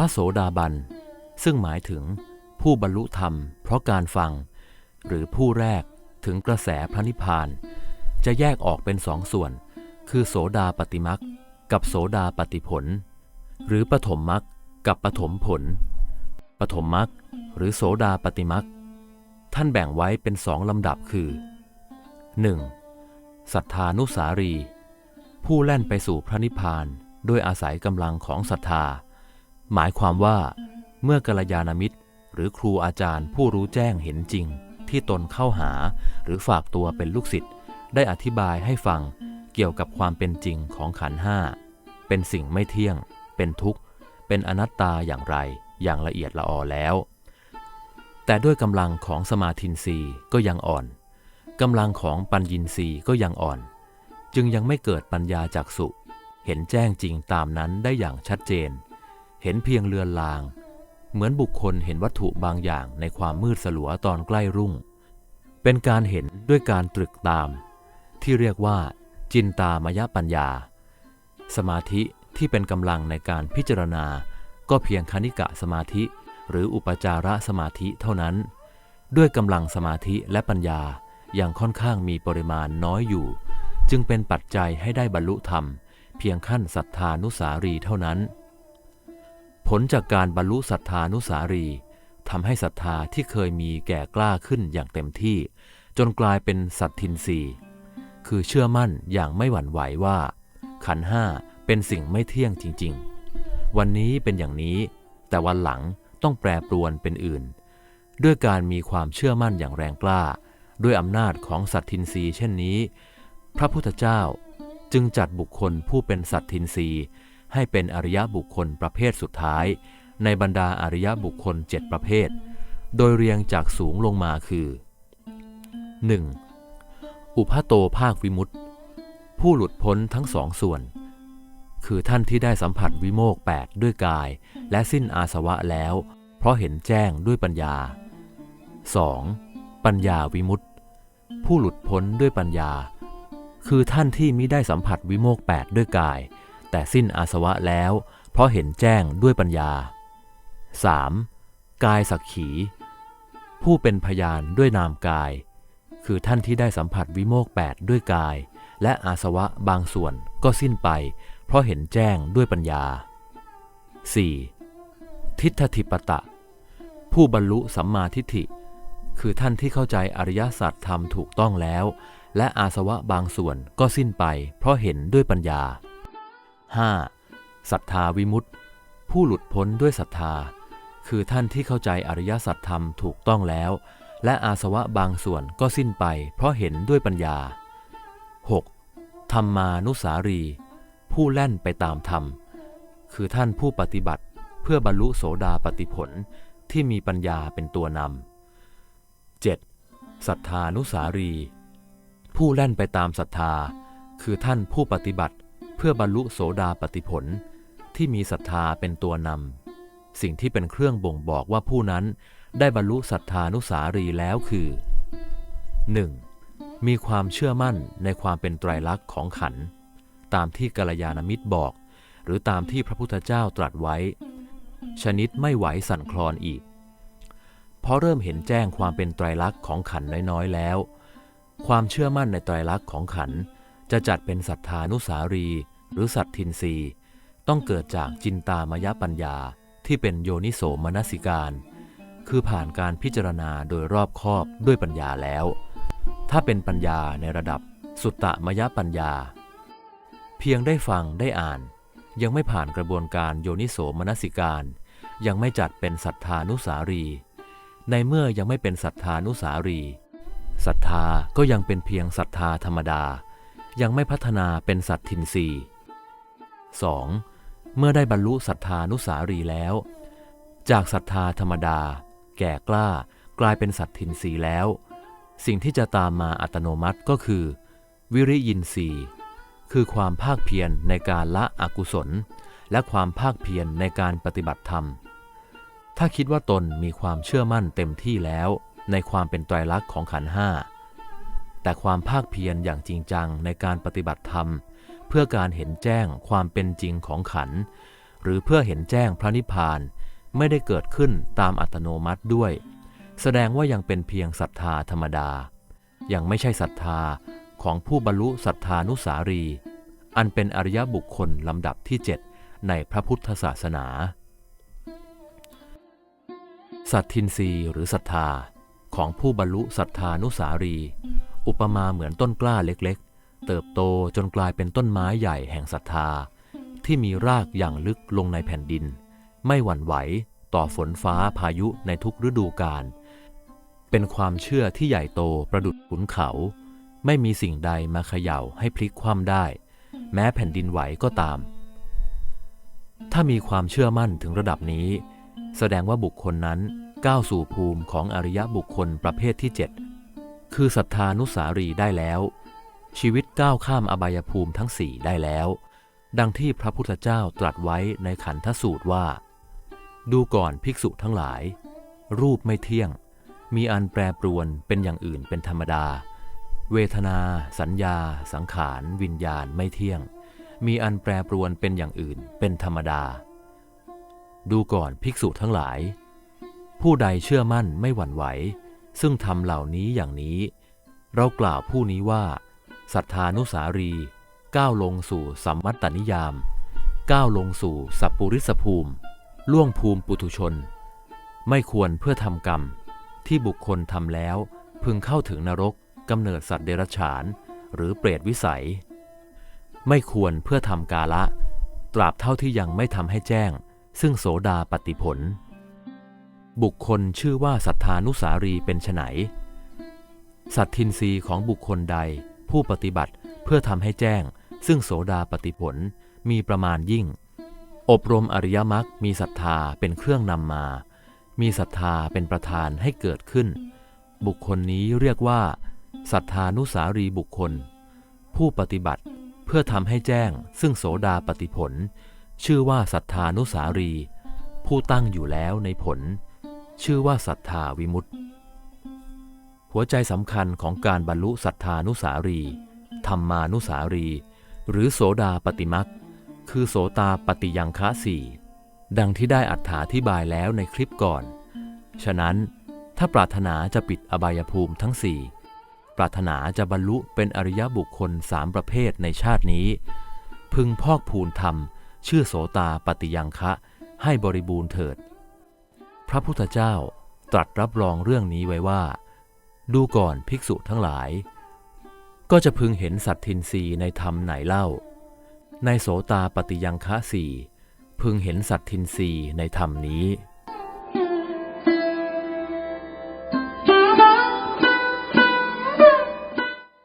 ระโสดาบัน ซึ่งหมายถึงผู้บรรลุธรรม เพราะการฟัง หรือผู้แรกถึงกระแสพระนิพพาน จะแยกออกเป็นสองส่วน คือโสดาปฏิมักกับโสดาปฏิผล หรือปฐมมักกับปฐมผล ปฐมมักหรือโสดาปฏิมักท่านแบ่งไว้เป็นสองลำดับคือ 1. ศรัทธานุสารี ผู้แล่นไปสู่พระนิพพาน ด้วยอาศัยกำลังของศรัทธา หมายความว่า เมื่อกัลยาณมิตร หรือครูอาจารย์ผู้รู้แจ้งเห็นจริง ที่ตนเข้าหาหรือฝากตัวเป็นลูกศิษย์ได้อธิบายให้ฟังเกี่ยวกับความเป็นจริงของขันห้าเป็นสิ่งไม่เที่ยง เป็นทุกข์ เป็นอนัตตาอย่างไรอย่างละเอียดละออแล้ว แต่ด้วยกำลังของสมาธินรีก็ยังอ่อนกำลังของปัญญินรีก็ยังอ่อน จึงยังไม่เกิดปัญญาจากสุ เห็นแจ้งจริงตามนั้นได้อย่างชัดเจน เห็นเพียงเลือนลาง เหมือนบุคคลเห็นวัตถุบางอย่างในความมืดสลัวตอนใกล้รุ่ง เป็นการเห็นด้วยการตรึกตาม ที่เรียกว่า จินตามยปัญญา สมาธิที่เป็นกำลังในการพิจารณา ก็เพียงคณิกะสมาธิ หรืออุปจารสมาธิเท่านั้น ด้วยกำลังสมาธิและปัญญายังค่อนข้างมีปริมาณน้อยอยู่ จึงเป็นปัจจัยให้ได้บรรลุธรรม เพียงขั้นศรัทธานุสารีเท่านั้น ผลจากการบรรลุศรัทธานุสารีทำให้ศรัทธาที่เคยมีแก่กล้าขึ้นอย่างเต็มที่ จนกลายเป็นสัตทินรีคือเชื่อมั่นอย่างไม่หวั่นไหวว่า ขันห้าเป็นสิ่งไม่เที่ยงจริง ๆ วันนี้เป็นอย่างนี้ แต่วันหลังต้องแปรปรวนเป็นอื่น ด้วยการมีความเชื่อมั่นอย่างแรงกล้า ด้วยอำนาจของสัตทินรีเช่นนี้ พระพุทธเจ้าจึงจัดบุคคลผู้เป็นสัตทินรี ให้เป็นอริยบุคคลประเภทสุดท้าย ในบรรดาอริยบุคคลเจ็ดประเภท โดยเรียงจากสูงลงมาคือ 1. อุพโตภาควิมุตติ ผู้หลุดพ้นทั้งสองส่วน คือท่านที่ได้สัมผัสวิโมกแปดด้วยกาย และสิ้นอาสวะแล้ว เพราะเห็นแจ้งด้วยปัญญา 2. ปัญญาวิมุตติ ผู้หลุดพ้นด้วยปัญญา คือท่านที่มิได้สัมผัสวิโมกแปดด้วยกาย แต่สิ้นอาสวะแล้ว เพราะเห็นแจ้งด้วยปัญญา 3. กายสักขี ผู้เป็นพยานด้วยนามกาย คือท่านที่ได้สัมผัสวิโมกแปดด้วยกาย และอาสวะบางส่วนก็สิ้นไป เพราะเห็นแจ้งด้วยปัญญา 4. ทิฏฐธิปตะ ผู้บรรลุสัมมาทิฏฐิ คือท่านที่เข้าใจอริยสัจธรรมถูกต้องแล้ว และอาสวะบางส่วนก็สิ้นไป เพราะเห็นด้วยปัญญา 5. ศรัทธาวิมุตติผู้หลุดพ้นด้วยศรัทธา คือท่านที่เข้าใจอริยสัจธรรมถูกต้องแล้ว และอาสวะบางส่วนก็สิ้นไป เพราะเห็นด้วยปัญญา 6. ธรรมานุสารี ผู้แล่นไปตามธรรม คือท่านผู้ปฏิบัติเพื่อบรรลุโสดาปติผลที่มีปัญญาเป็นตัวนำ 7. ศรัทธานุสารี ผู้แล่นไปตามศรัทธา คือท่านผู้ปฏิบัติ เพื่อบรรลุโสดาปติผลที่มีศรัทธาเป็นตัวนำสิ่งที่เป็นเครื่องบ่งบอกว่าผู้นั้นได้บรรลุศรัทธานุสารีแล้วคือ 1. มีความเชื่อมั่นในความเป็นไตรลักษณ์ของขัน ตามที่กัลยาณมิตรบอก หรือตามที่พระพุทธเจ้าตรัสไว้ ชนิดไม่ไหวสั่นคลอนอีก เพราะเริ่มเห็นแจ้งความเป็นไตรลักษณ์ของขันน้อยๆแล้ว ความเชื่อมั่นในไตรลักษณ์ของขันจะจัดเป็นศรัทธานุสารี หรือสัตทินรีต้องเกิดจากจินตามยปัญญาที่เป็นโยนิโสมนสิการ คือผ่านการพิจารณาโดยรอบคอบด้วยปัญญาแล้ว ถ้าเป็นปัญญาในระดับสุตตมยปัญญา เพียงได้ฟังได้อ่าน ยังไม่ผ่านกระบวนการโยนิโสมนสิการ ยังไม่จัดเป็นศรัทธานุสารี ในเมื่อยังไม่เป็นศรัทธานุสารีศรัทธาก็ยังเป็นเพียงศรัทธาธรรมดา ยังไม่พัฒนาเป็นสัตทินรี 2. เมื่อได้บรรลุศรัทธานุสารีแล้ว จากศรัทธาธรรมดา แก่กล้ากลายเป็นสัตทินรีแล้ว สิ่งที่จะตามมาอัตโนมัติก็คือ วิริยินทรีย์คือความภาคเพียรในการละอกุศล และความภาคเพียรในการปฏิบัติธรรม ถ้าคิดว่าตนมีความเชื่อมั่นเต็มที่แล้ว ในความเป็นไตรลักษณ์ของขันห้าแต่ความภาคเพียรอย่างจริงจังในการปฏิบัติธรรม เพื่อการเห็นแจ้งความเป็นจริงของขัน หรือเพื่อเห็นแจ้งพระนิพพานไม่ได้เกิดขึ้นตามอัตโนมัติด้วย แสดงว่ายังเป็นเพียงศรัทธาธรรมดา ยังไม่ใช่ศรัทธาของผู้บรรลุศรัทธานุสารี อันเป็นอริยบุคคลลำดับที่ 7 ในพระพุทธศาสนา สัตทินรีหรือศรัทธาของผู้บรรลุศรัทธานุสารี อุปมาเหมือนต้นกล้าเล็ก เติบโตจนกลายเป็นต้นไม้ใหญ่แห่งศรัทธา ที่มีรากอย่างลึกลงในแผ่นดิน ไม่หวั่นไหวต่อฝนฟ้าพายุในทุกฤดูกาลเป็นความเชื่อที่ใหญ่โตประดุดขุนเขา ไม่มีสิ่งใดมาเขย่าให้พลิกคว่ำได้ แม้แผ่นดินไหวก็ตาม ถ้ามีความเชื่อมั่นถึงระดับนี้ แสดงว่าบุคคลนั้นก้าวสู่ภูมิของอริยบุคคลประเภทที่ 7 คือศรัทธานุสารีได้แล้ว ชีวิตก้าวข้ามอบายภูมิทั้งสี่ได้แล้ว ดังที่พระพุทธเจ้าตรัสไว้ในขันธสูตรว่า ดูก่อนภิกษุทั้งหลาย รูปไม่เที่ยง มีอันแปรปรวนเป็นอย่างอื่นเป็นธรรมดา เวทนา สัญญา สังขาร วิญญาณไม่เที่ยง มีอันแปรปรวนเป็นอย่างอื่นเป็นธรรมดา ดูก่อนภิกษุทั้งหลาย ผู้ใดเชื่อมั่นไม่หวั่นไหว ซึ่งทำเหล่านี้อย่างนี้ เรากล่าวผู้นี้ว่า ศรัทธานุสารี ก้าวลงสู่สัมมัตตนิยาม ก้าวลงสู่สัพปุริสภูมิ ล่วงภูมิปุถุชน ไม่ควรเพื่อทำกรรม ที่บุคคลทำแล้วพึงเข้าถึงนรกกำเนิดสัตว์เดรัจฉาน หรือเปรตวิสัย ไม่ควรเพื่อทำกาละ ตราบเท่าที่ยังไม่ทำให้แจ้ง ซึ่งโสดาปฏิผล บุคคลชื่อว่าศรัทธานุสารีเป็นไฉนสัตทินรีของบุคคลใด ผู้ปฏิบัติเพื่อทำให้แจ้ง ซึ่งโสดาปฏิผลมีประมาณยิ่ง อบรมอริยมรรคมีศรัทธาเป็นเครื่องนำมา มีศรัทธาเป็นประธานให้เกิดขึ้น บุคคลนี้เรียกว่าศรัทธานุสารีบุคคล ผู้ปฏิบัติเพื่อทำให้แจ้ง ซึ่งโสดาปฏิผล ชื่อว่าศรัทธานุสารี ผู้ตั้งอยู่แล้วในผล ชื่อว่าศรัทธาวิมุตติ หัวใจสำคัญของการบรรลุศรัทธานุสารีธรรมานุสารี หรือโสดาปฏิมักคือโสตาปฏิยังคะสี่ดังที่ได้อัถาธิบายแล้วในคลิปก่อน ฉะนั้นถ้าปรารถนาจะปิดอบายภูมิทั้งสี่ปรารถนาจะบรรลุเป็นอริยบุคคลสามประเภทในชาตินี้ พึงพอกพูนธรรม ชื่อโสตาปฏิยังคะให้บริบูรณ์เถิด พระพุทธเจ้าตรัสรับรองเรื่องนี้ไว้ว่า ดูก่อนภิกษุทั้งหลาย ก็จะพึงเห็นสัตทินรีในธรรมไหนเล่า ในโสตาปฏิยังคะสี่พึงเห็นสัตทินรีในธรรมนี้